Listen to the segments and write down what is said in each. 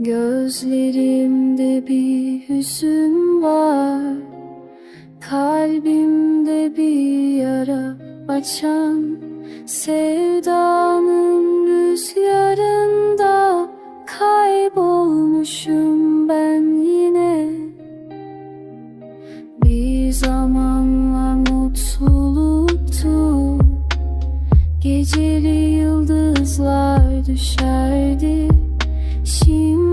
Gözlerimde bir hüzün var. Kalbimde bir yara açan Sevdanın rüzgarında Kaybolmuşum ben yine. Bir zamanlar mutluluktu. Geceli yıldızlar düşerdi. Şimdi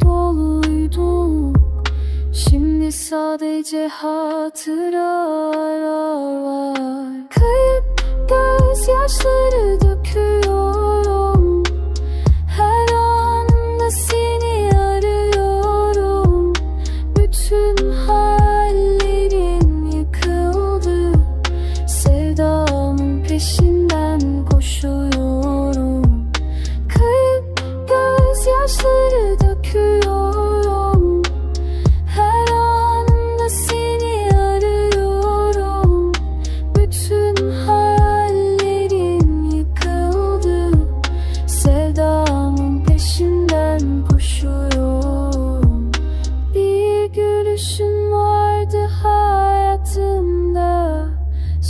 doluyduk Şimdi sadece hatıralar var. Kayıp gözyaşları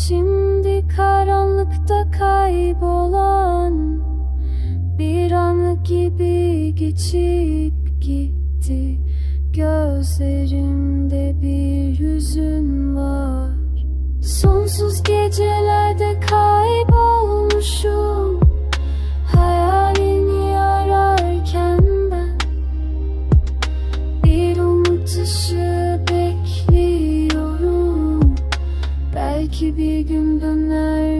Şimdi karanlıkta kaybolan bir an gibi geçip gitti. Gözlerimde bir hüzün var. Sonsuz kaybol Belki bir gün döner